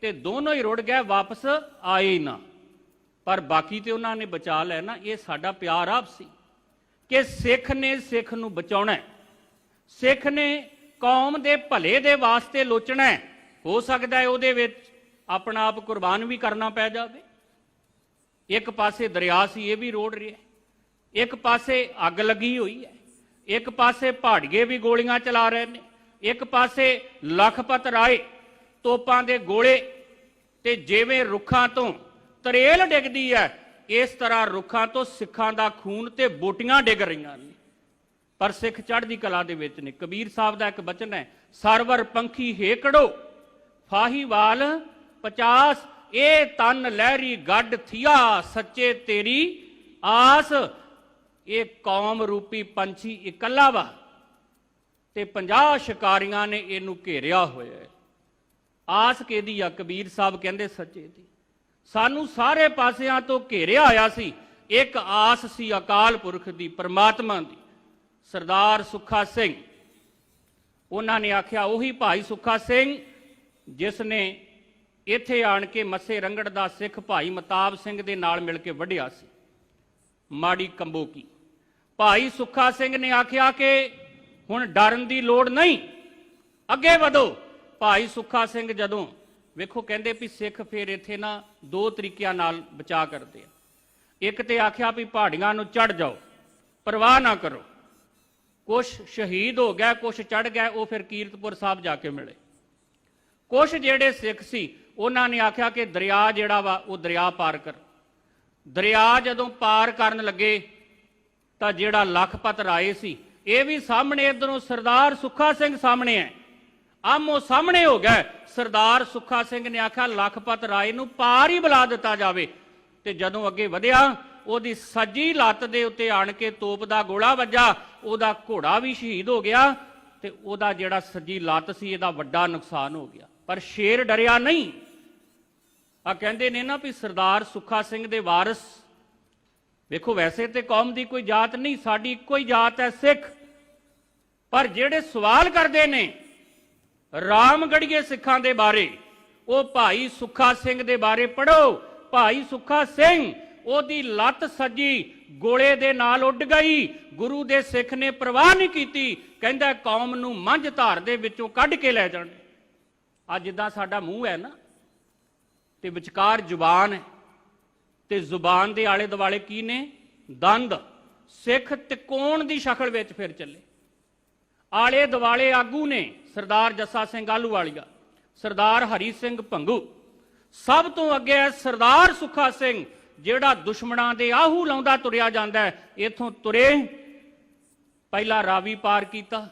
ਤੇ ਦੋਨੋਂ ਹੀ ਰੁੜ ਗਏ, ਵਾਪਸ ਆਏ ਹੀ ਨਾ। ਪਰ ਬਾਕੀ ਤੇ ਉਹਨਾਂ ਨੇ ਬਚਾ ਲਿਆ ਨਾ ਇਹ ਸਾਡਾ ਪਿਆਰ ਆਪਸੀ ਕਿ ਸਿੱਖ ਨੇ ਸਿੱਖ ਨੂੰ ਬਚਾਉਣਾ ਸਿੱਖ ਨੇ ਕੌਮ ਦੇ ਭਲੇ ਦੇ ਵਾਸਤੇ ਲੋਚਣਾ ਹੈ। ਹੋ ਸਕਦਾ ਹੈ ਉਹਦੇ ਵਿੱਚ ਆਪਣਾ ਆਪ ਕੁਰਬਾਨ ਵੀ ਕਰਨਾ ਪੈ ਜਾਵੇ। ਇੱਕ ਪਾਸੇ ਦਰਿਆ ਸੀ, ਇਹ ਵੀ ਰੋੜ ਰਿਹਾ ਇੱਕ ਪਾਸੇ ਅੱਗ ਲੱਗੀ ਹੋਈ ਹੈ। ਇੱਕ ਪਾਸੇ ਪਹਾੜੀਏ ਵੀ ਗੋਲੀਆਂ ਚਲਾ ਰਹੇ ਨੇ। ਇੱਕ ਪਾਸੇ ਲਖਪਤ ਰਾਏ ਤੋਪਾਂ ਦੇ ਗੋਲੇ ਤੇ ਜਿਵੇਂ ਰੁੱਖਾਂ ਤੋਂ ਤਰੇਲ ਡਿੱਗਦੀ ਹੈ, ਇਸ ਤਰ੍ਹਾਂ ਰੁੱਖਾਂ ਤੋਂ ਸਿੱਖਾਂ ਦਾ ਖੂਨ ਤੇ ਬੋਟੀਆਂ ਡਿੱਗ ਰਹੀਆਂ ਨੇ। ਪਰ ਸਿੱਖ ਚੜ੍ਹਦੀ ਕਲਾ ਦੇ ਵਿੱਚ ਨੇ। ਕਬੀਰ ਸਾਹਿਬ ਦਾ ਇੱਕ ਬਚਨ ਹੈ, ਸਰਵਰ ਪੰਖੀ ਹੇਕੜੋ। ਫਾਹੀਵਾਲ 50 ਇਹ ਤਨ ਲਹਿਰੀ ਗੱਡ ਥੀਆ, ਸੱਚੇ ਤੇਰੀ ਆਸ। ਇਹ ਕੌਮ ਰੂਪੀ ਪੰਛੀ ਇਕੱਲਾ ਵਾ ਤੇ 50 ਸ਼ਿਕਾਰੀਆਂ ਨੇ ਇਹਨੂੰ ਘੇਰਿਆ ਹੋਇਆ ਹੈ। ਆਸ ਕਿਹਦੀ ਆ? ਕਬੀਰ ਸਾਹਿਬ ਕਹਿੰਦੇ ਸੱਚੇ ਦੀ। ਸਾਨੂੰ ਸਾਰੇ ਪਾਸਿਆਂ ਤੋਂ ਘੇਰਿਆ ਹੋਇਆ ਸੀ। ਇੱਕ ਆਸ ਸੀ ਅਕਾਲ ਪੁਰਖ ਦੀ, ਪਰਮਾਤਮਾ ਦੀ। ਸਰਦਾਰ ਸੁੱਖਾ ਸਿੰਘ। ਉਹਨਾਂ ਨੇ ਆਖਿਆ, ਉਹੀ ਭਾਈ ਸੁੱਖਾ ਸਿੰਘ ਜਿਸ ਨੇ ਇੱਥੇ ਆਣ ਕੇ ਮੱਸੇ ਰੰਗੜ ਦਾ ਸਿੱਖ ਭਾਈ ਮਤਾਬ ਸਿੰਘ ਦੇ ਨਾਲ ਮਿਲ ਕੇ ਵੱਢਿਆ ਸੀ। ਮਾੜੀ ਕੰਬੋਕੀ। ਭਾਈ ਸੁੱਖਾ ਸਿੰਘ ਨੇ ਆਖਿਆ ਕਿ ਹੁਣ ਡਰਨ ਦੀ ਲੋੜ ਨਹੀਂ। ਅੱਗੇ ਵਧੋ। ਭਾਈ ਸੁੱਖਾ ਸਿੰਘ ਜਦੋਂ ਵੇਖੋ ਕਹਿੰਦੇ ਵੀ ਸਿੱਖ ਫੇਰ ਇੱਥੇ ਨਾ ਦੋ ਤਰੀਕਿਆਂ ਨਾਲ ਬਚਾ ਕਰਦੇ ਆ। ਇੱਕ ਤੇ ਆਖਿਆ ਵੀ ਪਹਾੜੀਆਂ ਨੂੰ ਚੜ ਜਾਓ, ਪਰਵਾਹ ਨਾ ਕਰੋ। ਕੁਛ ਸ਼ਹੀਦ ਹੋ ਗਿਆ, ਕੁਛ ਚੜ ਗਿਆ, ਉਹ ਫਿਰ ਕੀਰਤਪੁਰ ਸਾਹਿਬ ਜਾ ਕੇ ਮਿਲੇ। ਕੁਛ ਜਿਹੜੇ ਸਿੱਖ ਸੀ, ਉਹਨਾਂ ਨੇ ਆਖਿਆ ਕਿ ਦਰਿਆ ਜਿਹੜਾ ਵਾ, ਉਹ ਦਰਿਆ ਪਾਰ ਕਰ। ਦਰਿਆ ਜਦੋਂ ਪਾਰ ਕਰਨ ਲੱਗੇ, ਤਾਂ ਜਿਹੜਾ ਲਖਪਤ ਰਾਏ ਸੀ, ਇਹ ਵੀ ਸਾਹਮਣੇ ਇਧਰੋਂ ਸਰਦਾਰ ਸੁੱਖਾ ਸਿੰਘ ਸਾਹਮਣੇ ਹੈ। ਆਮੋ ਸਾਹਮਣੇ ਹੋ ਗਿਆ ਸਰਦਾਰ ਸੁੱਖਾ ਸਿੰਘ ਨੇ ਆਖਿਆ, ਲਖਪਤ ਰਾਏ ਨੂੰ ਪਾਰ ਹੀ ਬੁਲਾ ਦਿੱਤਾ ਜਾਵੇ। ਤੇ ਜਦੋਂ ਅੱਗੇ ਵਧਿਆ, ਉਹਦੀ ਸੱਜੀ ਲੱਤ ਦੇ ਉੱਤੇ ਆਣ ਕੇ ਤੋਪ ਦਾ ਗੋਲਾ ਵੱਜਾ, ਉਹਦਾ ਘੋੜਾ ਵੀ ਸ਼ਹੀਦ ਹੋ ਗਿਆ, ਤੇ ਉਹਦਾ ਜਿਹੜਾ ਸੱਜੀ ਲੱਤ ਸੀ, ਇਹਦਾ ਵੱਡਾ ਨੁਕਸਾਨ ਹੋ ਗਿਆ। ਪਰ ਸ਼ੇਰ ਡਰਿਆ ਨਹੀਂ। ਆ ਕਹਿੰਦੇ ਨੇ ਨਾ ਵੀ ਸਰਦਾਰ ਸੁੱਖਾ ਸਿੰਘ ਦੇ ਵਾਰਿਸ। ਵੇਖੋ, ਵੈਸੇ ਤੇ ਕੌਮ ਦੀ ਕੋਈ ਜਾਤ ਨਹੀਂ, ਸਾਡੀ ਇੱਕੋ ਹੀ ਜਾਤ ਹੈ ਸਿੱਖ। ਪਰ ਜਿਹੜੇ ਸਵਾਲ ਕਰਦੇ ਨੇ ਰਾਮਗੜੀਏ ਸਿੱਖਾਂ ਦੇ ਬਾਰੇ, ਉਹ ਭਾਈ ਸੁੱਖਾ ਸਿੰਘ ਦੇ ਬਾਰੇ ਪੜੋ ਭਾਈ ਸੁੱਖਾ ਸਿੰਘ, ਉਹਦੀ ਲੱਤ ਸੱਜੀ, ਗੋਲੇ ਦੇ ਨਾਲ ਉੱਡ ਗਈ। ਗੁਰੂ ਦੇ ਸਿੱਖ ਨੇ ਪਰਵਾਹ ਨਹੀਂ ਕੀਤੀ। ਕਹਿੰਦਾ ਕੌਮ ਨੂੰ ਮੰਝ ਧਾਰ ਦੇ ਵਿੱਚੋਂ ਕੱਢ ਕੇ ਲੈ ਜਾਣ। ਆ ਜਿੱਦਾਂ ਸਾਡਾ ਮੂੰਹ ਹੈ ਨਾ, ਤੇ ਵਿਚਕਾਰ ਜ਼ੁਬਾਨ ਹੈ, ਤੇ ਜ਼ੁਬਾਨ ਦੇ ਆਲੇ ਦੁਆਲੇ ਕੀ ਨੇ? ਦੰਦ। ਸਿੱਖ ਤਿਕੋਣ ਦੀ ਸ਼ਕਲ ਵਿੱਚ ਫਿਰ ਚੱਲੇ। ਆਲੇ ਦੁਆਲੇ ਆਗੂ ਨੇ ਸਰਦਾਰ ਜੱਸਾ ਸਿੰਘ ਆਲੂ ਵਾਲੀਆ ਸਰਦਾਰ ਹਰੀ ਸਿੰਘ ਭੰਗੂ। ਸਭ ਤੋਂ ਅੱਗੇ ਹੈ ਸਰਦਾਰ ਸੁੱਖਾ ਸਿੰਘ, ਜਿਹੜਾ ਦੁਸ਼ਮਣਾਂ ਦੇ ਆਹੂ ਲਾਉਂਦਾ ਤੁਰਿਆ ਜਾਂਦਾ ਹੈ। ਇਥੋਂ ਤੁਰੇ, ਪਹਿਲਾ ਰਾਵੀ ਪਾਰ ਕੀਤਾ,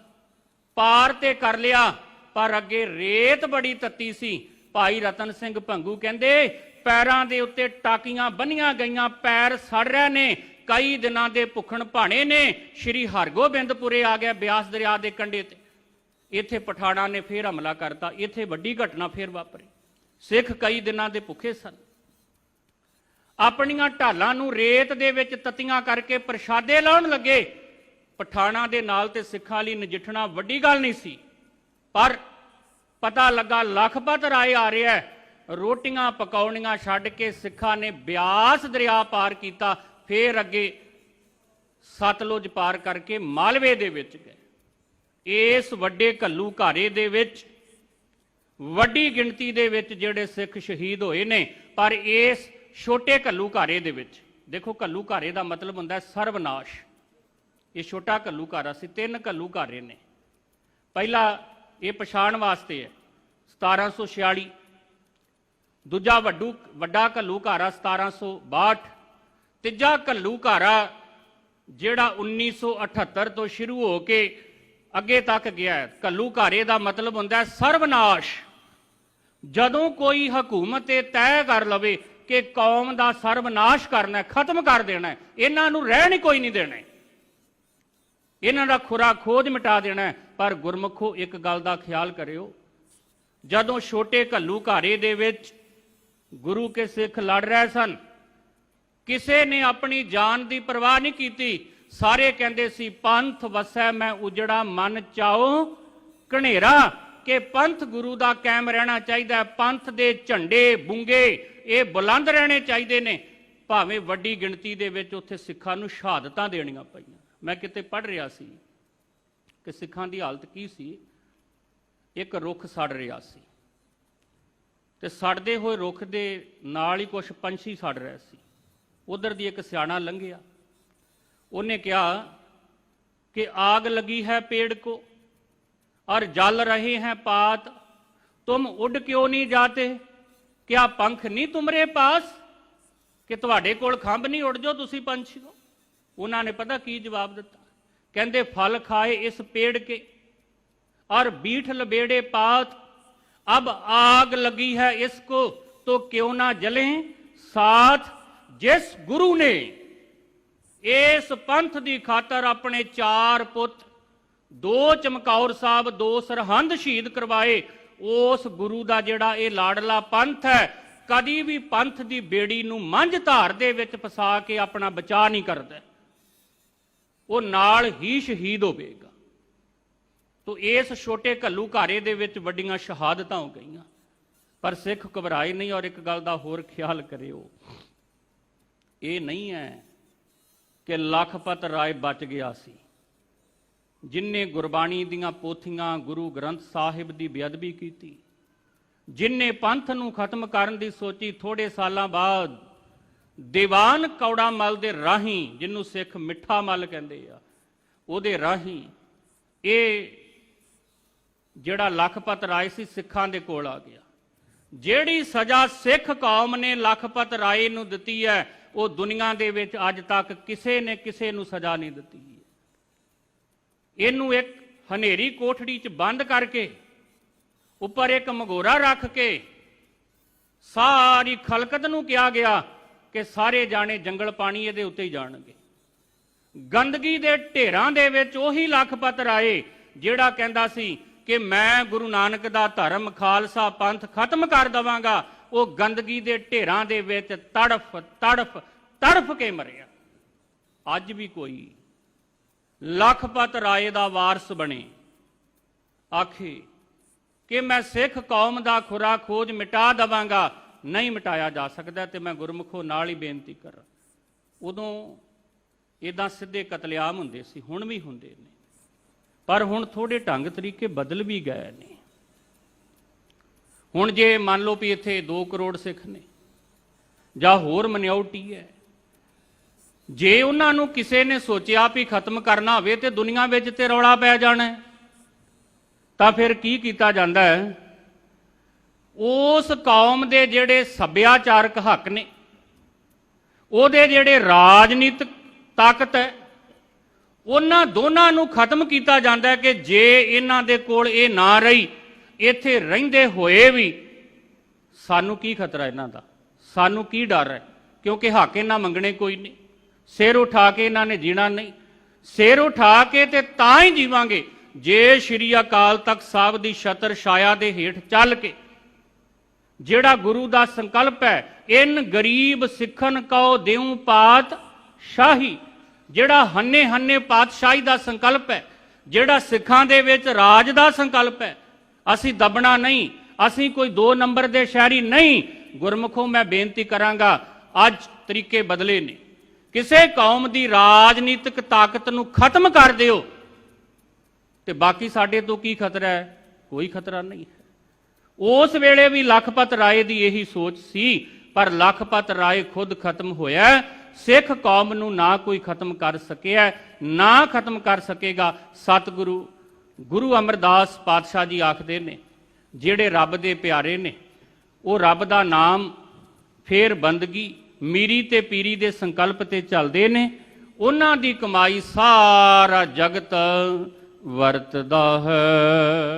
ਪਾਰ ਤੇ ਕਰ ਲਿਆ। ਪਰ ਅੱਗੇ ਰੇਤ ਬੜੀ ਤੱਤੀ ਸੀ। ਭਾਈ ਰਤਨ ਸਿੰਘ ਭੰਗੂ ਕਹਿੰਦੇ, ਪੈਰਾਂ ਦੇ ਉੱਤੇ ਟਾਕੀਆਂ ਬੰਨੀਆਂ ਗਈਆਂ, ਪੈਰ ਸੜ ਰਹੇ ਨੇ। ਕਈ ਦਿਨਾਂ ਦੇ ਭੁੱਖਣ ਭਾਣੇ ਨੇ। ਸ਼੍ਰੀ ਹਰਗੋਬਿੰਦਪੁਰੇ ਆ ਗਿਆ ਬਿਆਸ ਦਰਿਆ ਦੇ ਕੰਢੇ ਤੇ। ਇੱਥੇ ਪਠਾਣਾ ਨੇ ਫੇਰ ਹਮਲਾ ਕਰਤਾ। ਇੱਥੇ ਵੱਡੀ ਘਟਨਾ ਫੇਰ ਵਾਪਰੀ। ਸਿੱਖ ਕਈ ਦਿਨਾਂ ਦੇ ਭੁੱਖੇ ਸਨ। ਆਪਣੀਆਂ ਢਾਲਾਂ ਨੂੰ ਰੇਤ ਦੇ ਵਿੱਚ ਤਤੀਆਂ ਕਰਕੇ ਪ੍ਰਸ਼ਾਦੇ ਲਾਉਣ ਲੱਗੇ। ਪਠਾਣਾ ਦੇ ਨਾਲ ਤੇ ਸਿੱਖਾਂ ਲਈ ਨਜਿੱਠਣਾ ਵੱਡੀ ਗੱਲ ਨਹੀਂ ਸੀ। ਪਰ ਪਤਾ ਲੱਗਾ ਲਖਪਤ ਰਾਏ ਆ ਰਿਹਾ ਹੈ। ਰੋਟੀਆਂ ਪਕਾਉਣੀਆਂ ਛੱਡ ਕੇ ਸਿੱਖਾਂ ਨੇ ਬਿਆਸ ਦਰਿਆ ਪਾਰ ਕੀਤਾ, ਫੇਰ ਅੱਗੇ ਸਤਲੁਜ ਪਾਰ ਕਰਕੇ ਮਾਲਵੇ ਦੇ ਵਿੱਚ ਗਏ। ਇਸ ਵੱਡੇ ਘੱਲੂ ਘਾਰੇ ਦੇ ਵਿੱਚ, ਵੱਡੀ ਗਿਣਤੀ ਦੇ ਵਿੱਚ ਜਿਹੜੇ ਸਿੱਖ ਸ਼ਹੀਦ ਹੋਏ ਨੇ, ਪਰ ਇਸ ਛੋਟੇ ਘੱਲੂ ਘਾਰੇ ਦੇ ਵਿੱਚ, ਦੇਖੋ ਕੱਲੂ ਘਾਰੇ ਦਾ ਮਤਲਬ ਹੁੰਦਾ ਹੈ ਸਰਵਨਾਸ਼। ਇਹ ਛੋਟਾ ਘੱਲੂ ਘਾਰਾ ਸੀ, ਤਿੰਨ ਘੱਲੂ ਘਾਰੇ ਨੇ। ਪਹਿਲਾ ਇਹ ਪਛਾਣ ਵਾਸਤੇ ਹੈ। 1746 ਦੂਜਾ ਵੱਡੂ ਵੱਡਾ ਘੱਲੂ ਘਾਰਾ 1762 ਤੀਜਾ ਕੱਲੂ ਘਾਰਾ ਜਿਹੜਾ 1978 ਤੋਂ ਸ਼ੁਰੂ ਹੋ ਕੇ ਅੱਗੇ ਤੱਕ ਗਿਆ ਹੈ। ਕੱਲੂ ਘਾਰੇ ਦਾ ਮਤਲਬ ਹੁੰਦਾ ਹੈ ਸਰਵਨਾਸ਼। ਜਦੋਂ ਕੋਈ ਹਕੂਮਤ ਇਹ ਤੈਅ ਕਰ ਲਵੇ ਕਿ ਕੌਮ ਦਾ ਸਰਵਨਾਸ਼ ਕਰਨਾ ਖਤਮ ਕਰ ਦੇਣਾ ਇਹਨਾਂ ਨੂੰ ਰਹਿਣ ਹੀ ਕੋਈ ਨਹੀਂ ਦੇਣਾ ਇਹਨਾਂ ਦਾ ਖੁਰਾ ਖੋਜ ਮਿਟਾ ਦੇਣਾ ਪਰ ਗੁਰਮੁਖੋ ਇੱਕ ਗੱਲ ਦਾ ਖਿਆਲ ਕਰਿਓ, ਜਦੋਂ ਛੋਟੇ ਘੱਲੂ ਘਾਰੇ ਦੇ ਵਿੱਚ ਗੁਰੂ ਕੇ ਸਿੱਖ ਲੜ ਰਹੇ ਸਨ, ਕਿਸੇ ਨੇ ਆਪਣੀ ਜਾਨ ਦੀ ਪਰਵਾਹ ਨਹੀਂ ਕੀਤੀ, ਸਾਰੇ ਕਹਿੰਦੇ ਸੀ, ਪੰਥ ਵਸੈ ਮੈਂ ਉਜੜਾ, ਮਨ ਚਾਓ ਕਨੇਰਾ ਕਿ ਪੰਥ ਗੁਰੂ ਦਾ ਕਾਇਮ ਰਹਿਣਾ ਚਾਹੀਦਾ ਪੰਥ ਦੇ ਝੰਡੇ, ਬੁੰਗੇ, ਇਹ ਬੁਲੰਦ ਰਹਿਣੇ ਚਾਹੀਦੇ ਨੇ। ਭਾਵੇਂ ਵੱਡੀ ਗਿਣਤੀ ਦੇ ਵਿੱਚ ਉੱਥੇ ਸਿੱਖਾਂ ਨੂੰ ਸ਼ਹਾਦਤਾਂ ਦੇਣੀਆਂ ਪਈਆਂ। ਮੈਂ ਕਿਤੇ ਪੜ੍ਹ ਰਿਹਾ ਸੀ ਕਿ ਸਿੱਖਾਂ ਦੀ ਹਾਲਤ ਕੀ ਸੀ? ਇੱਕ ਰੁੱਖ ਸੜ ਰਿਹਾ ਸੀ। ਤੇ ਸੜਦੇ ਹੋਏ ਰੁੱਖ ਦੇ ਨਾਲ ਹੀ ਕੁਝ ਪੰਛੀ ਸੜ ਰਹੇ ਸੀ। ਉਧਰ ਦੀ ਇੱਕ ਸਿਆਣਾ ਲੰਘਿਆ। ਉਹਨੇ ਕਿਹਾ ਕਿ ਆਗ ਲੱਗੀ ਹੈ ਪੇੜ ਕੋ, ਔਰ ਜਲ ਰਹੇ ਹੈ ਪਾਤ। ਤੁਮ ਉੱਡ ਕਿਉਂ ਨਹੀਂ ਜਾਤੇ? ਕਿਆ ਪੰਖ ਨਹੀਂ ਤੁਮਰੇ ਪਾਸ? ਕਿ ਤੁਹਾਡੇ ਕੋਲ ਖੰਭ ਨਹੀਂ ਉੱਡ ਜੋ ਤੁਸੀਂ ਪੰਛੀ ਹੋ ਉਹਨਾਂ ਨੇ ਪਤਾ ਕੀ ਜਵਾਬ ਦਿੱਤਾ? ਕਹਿੰਦੇ ਫਲ ਖਾਏ ਇਸ ਪੇੜ ਕੇ, ਔਰ ਬੀਠ ਲਬੇੜੇ ਪਾਤ, ਅਬ ਆਗ ਲੱਗੀ ਹੈ ਇਸ ਕੋ, ਤੋ ਕਿਉ ਨਾ ਜਲੇ? ਸਾਥ, ਜਿਸ ਗੁਰੂ ਨੇ ਇਸ ਪੰਥ ਦੀ ਖਾਤਰ ਆਪਣੇ ਚਾਰ ਪੁੱਤ, ਦੋ ਚਮਕੌਰ ਸਾਹਿਬ, ਦੋ ਸਰਹੰਦ ਸ਼ਹੀਦ ਕਰਵਾਏ, ਉਸ ਗੁਰੂ ਦਾ ਜਿਹੜਾ ਇਹ ਲਾੜਲਾ ਪੰਥ ਹੈ, ਕਦੀ ਵੀ ਪੰਥ ਦੀ ਬੇੜੀ ਨੂੰ ਮੰਝ ਧਾਰ ਦੇ ਵਿੱਚ ਫਸਾ ਕੇ ਆਪਣਾ ਬਚਾਅ ਨਹੀਂ ਕਰਦਾ। ਉਹ ਨਾਲ ਹੀ ਸ਼ਹੀਦ ਹੋਵੇਗਾ। ਤੋ ਇਸ ਛੋਟੇ ਘੱਲੂ ਘਾਰੇ ਦੇ ਵਿੱਚ ਵੱਡੀਆਂ ਸ਼ਹਾਦਤਾਂ ਹੋ ਗਈਆਂ। ਪਰ ਸਿੱਖ ਘਬਰਾਏ ਨਹੀਂ ਔਰ ਇੱਕ ਗੱਲ ਦਾ ਹੋਰ ਖਿਆਲ ਕਰਿਓ। ਇਹ ਨਹੀਂ ਹੈ ਕਿ ਲਖਪਤ ਰਾਏ ਬਚ ਗਿਆ ਸੀ। ਜਿਨਨੇ ਗੁਰਬਾਣੀ ਦੀਆਂ ਪੋਥੀਆਂ ਗੁਰੂ ਗ੍ਰੰਥ ਸਾਹਿਬ ਦੀ ਬੇਅਦਬੀ ਕੀਤੀ ਜਿਨਨੇ ਪੰਥ ਨੂੰ ਖਤਮ ਕਰਨ ਦੀ ਸੋਚੀ ਥੋੜੇ ਸਾਲਾਂ ਬਾਅਦ ਦੀਵਾਨ ਕੌੜਾ ਮਲ ਦੇ ਰਾਹੀਂ, ਜਿਹਨੂੰ ਸਿੱਖ ਮਿੱਠਾ ਮਲ ਕਹਿੰਦੇ ਆ, ਉਹਦੇ ਰਾਹੀਂ ਇਹ ਜਿਹੜਾ ਲਖਪਤ ਰਾਏ ਸੀ ਸਿੱਖਾਂ ਦੇ ਕੋਲ ਆ ਗਿਆ। ਜਿਹੜੀ ਸਜ਼ਾ ਸਿੱਖ ਕੌਮ ਨੇ ਲਖਪਤ ਰਾਏ ਨੂੰ ਦਿੱਤੀ ਹੈ, ਉਹ ਦੁਨੀਆ ਦੇ ਵਿੱਚ ਅੱਜ ਤੱਕ ਕਿਸੇ ਨੇ ਕਿਸੇ ਨੂੰ ਸਜ਼ਾ ਨਹੀਂ ਦਿੱਤੀ। ਇਹਨੂੰ ਇੱਕ ਹਨੇਰੀ ਕੋਠੜੀ 'ਚ ਬੰਦ ਕਰਕੇ, ਉੱਪਰ ਇੱਕ ਮਗੋਰਾ ਰੱਖ ਕੇ ਸਾਰੀ ਖਲਕਤ ਨੂੰ ਕਿਹਾ ਗਿਆ ਕਿ ਸਾਰੇ ਜਾਣੇ ਜੰਗਲ ਪਾਣੀ ਇਹਦੇ ਉੱਤੇ ਹੀ ਜਾਣਗੇ। ਗੰਦਗੀ ਦੇ ਢੇਰਾਂ ਦੇ ਵਿੱਚ ਉਹੀ ਲੱਖਪਤ ਰਾਏ ਜਿਹੜਾ ਕਹਿੰਦਾ ਸੀ ਕਿ ਮੈਂ ਗੁਰੂ ਨਾਨਕ ਦਾ ਧਰਮ, ਖਾਲਸਾ, ਪੰਥ ਖਤਮ ਕਰ ਦਵਾਂਗਾ। ਉਹ ਗੰਦਗੀ ਦੇ ਢੇਰਾਂ ਦੇ ਵਿੱਚ ਤੜਫ ਤੜਫ ਤੜਫ ਕੇ ਮਰਿਆ। ਅੱਜ ਵੀ ਕੋਈ ਲੱਖਪਤ ਰਾਏ ਦਾ ਵਾਰਸ ਬਣੇ। ਆਖੇ ਕਿ ਮੈਂ ਸਿੱਖ ਕੌਮ ਦਾ ਖੁਰਾ ਖੋਜ ਮਿਟਾ ਦਵਾਂਗਾ। ਨਹੀਂ ਮਿਟਾਇਆ ਜਾ ਸਕਦਾ ਤੇ ਮੈਂ ਗੁਰਮੁਖੋ ਨਾਲ ਹੀ ਬੇਨਤੀ ਕਰਾਂ ਉਦੋਂ ਇਦਾਂ ਸਿੱਧੇ ਕਤਲੇਆਮ ਹੁੰਦੇ ਸੀ, ਹੁਣ ਵੀ ਹੁੰਦੇ ਨੇ। ਪਰ ਹੁਣ ਥੋੜੇ ਢੰਗ ਤਰੀਕੇ ਬਦਲ ਵੀ ਗਏ ਨੇ। ਹੁਣ ਜੇ ਮੰਨ ਲਓ ਵੀ ਇੱਥੇ 2 ਕਰੋੜ ਸਿੱਖ ਨੇ, ਜਾਂ ਹੋਰ ਮਨਿਓਰਟੀ ਹੈ, ਜੇ ਉਹਨਾਂ ਨੂੰ ਕਿਸੇ ਨੇ ਸੋਚਿਆ ਵੀ ਖਤਮ ਕਰਨਾ ਹੋਵੇ ਤੇ ਦੁਨੀਆ ਵਿੱਚ ਤੇ ਰੌਲਾ ਪੈ ਜਾਣਾ ਤਾਂ ਫਿਰ ਕੀ ਕੀਤਾ ਜਾਂਦਾ ਹੈ? ਉਸ ਕੌਮ ਦੇ ਜਿਹੜੇ ਸੱਭਿਆਚਾਰਕ ਹੱਕ ਨੇ, ਉਹਦੇ ਜਿਹੜੇ ਰਾਜਨੀਤਿਕ ਤਾਕਤ ਹੈ, ਉਹਨਾਂ ਦੋਨਾਂ ਨੂੰ ਖਤਮ ਕੀਤਾ ਜਾਂਦਾ ਕਿ ਜੇ ਇਹਨਾਂ ਦੇ ਕੋਲ ਇਹ ਨਾ ਰਹੀ, ਇੱਥੇ ਰਹਿੰਦੇ ਹੋਏ ਵੀ ਸਾਨੂੰ ਕੀ ਖਤਰਾ ਇਹਨਾਂ ਦਾ? ਸਾਨੂੰ ਕੀ ਡਰ ਹੈ? ਕਿਉਂਕਿ ਹੱਕ ਇਹਨਾਂ ਮੰਗਣੇ ਕੋਈ ਨਹੀਂ। ਸਿਰ ਉਠਾ ਕੇ ਇਹਨਾਂ ਨੇ ਜੀਣਾ ਨਹੀਂ। ਸਿਰ ਉਠਾ ਕੇ ਤੇ ਤਾਂ ਹੀ ਜੀਵਾਂਗੇ ਜੇ ਸ਼੍ਰੀ ਅਕਾਲ ਤਖਤ ਸਾਹਿਬ ਦੀ ਛਤਰ ਛਾਇਆ ਦੇ ਹੇਠ ਚੱਲ ਕੇ ਜਿਹੜਾ ਗੁਰੂ ਦਾ ਸੰਕਲਪ ਹੈ, ਇਨ ਗਰੀਬ ਸਿੱਖਨ ਕਉ ਦੇਉ ਪਾਤ ਸ਼ਾਹੀ। ਜਿਹੜਾ ਹੰਨੇ ਹੰਨੇ ਪਾਤਸ਼ਾਹੀ ਦਾ ਸੰਕਲਪ ਹੈ, ਜਿਹੜਾ ਸਿੱਖਾਂ ਦੇ ਵਿੱਚ ਰਾਜ ਦਾ ਸੰਕਲਪ ਹੈ, ਅਸੀਂ ਦਬਣਾ ਨਹੀਂ, ਅਸੀਂ ਕੋਈ ਦੋ ਨੰਬਰ ਦੇ ਸ਼ਹਿਰੀ ਨਹੀਂ। ਗੁਰਮੁਖੋਂ ਮੈਂ ਬੇਨਤੀ ਕਰਾਂਗਾ, ਅੱਜ ਤਰੀਕੇ ਬਦਲੇ ਨੇ। ਕਿਸੇ ਕੌਮ ਦੀ ਰਾਜਨੀਤਿਕ ਤਾਕਤ ਨੂੰ ਖਤਮ ਕਰ ਦਿਓ। ਤੇ ਬਾਕੀ ਸਾਡੇ ਤੋਂ ਕੀ ਖਤਰਾ ਹੈ? ਕੋਈ ਖਤਰਾ ਨਹੀਂ। ਹੈ ਉਸ ਵੇਲੇ ਵੀ ਲਖਪਤ ਰਾਏ ਦੀ ਇਹੀ ਸੋਚ ਸੀ, ਪਰ ਲਖਪਤ ਰਾਏ ਖੁਦ ਖਤਮ ਹੋਇਆ। ਸਿੱਖ ਕੌਮ ਨੂੰ ਨਾ ਕੋਈ ਖਤਮ ਕਰ ਸਕਿਆ, ਨਾ ਖਤਮ ਕਰ ਸਕੇਗਾ ਸਤਿਗੁਰੂ। ਗੁਰੂ ਅਮਰਦਾਸ ਪਾਤਸ਼ਾਹ ਜੀ ਆਖਦੇ ਨੇ, ਜਿਹੜੇ ਰੱਬ ਦੇ ਪਿਆਰੇ ਨੇ, ਉਹ ਰੱਬ ਦਾ ਨਾਮ ਫੇਰ ਬੰਦਗੀ, ਮੀਰੀ ਤੇ ਪੀਰੀ ਦੇ ਸੰਕਲਪ ਤੇ ਚੱਲਦੇ ਨੇ। ਉਹਨਾਂ ਦੀ ਕਮਾਈ ਸਾਰਾ ਜਗਤ ਵਰਤਦਾ ਹੈ।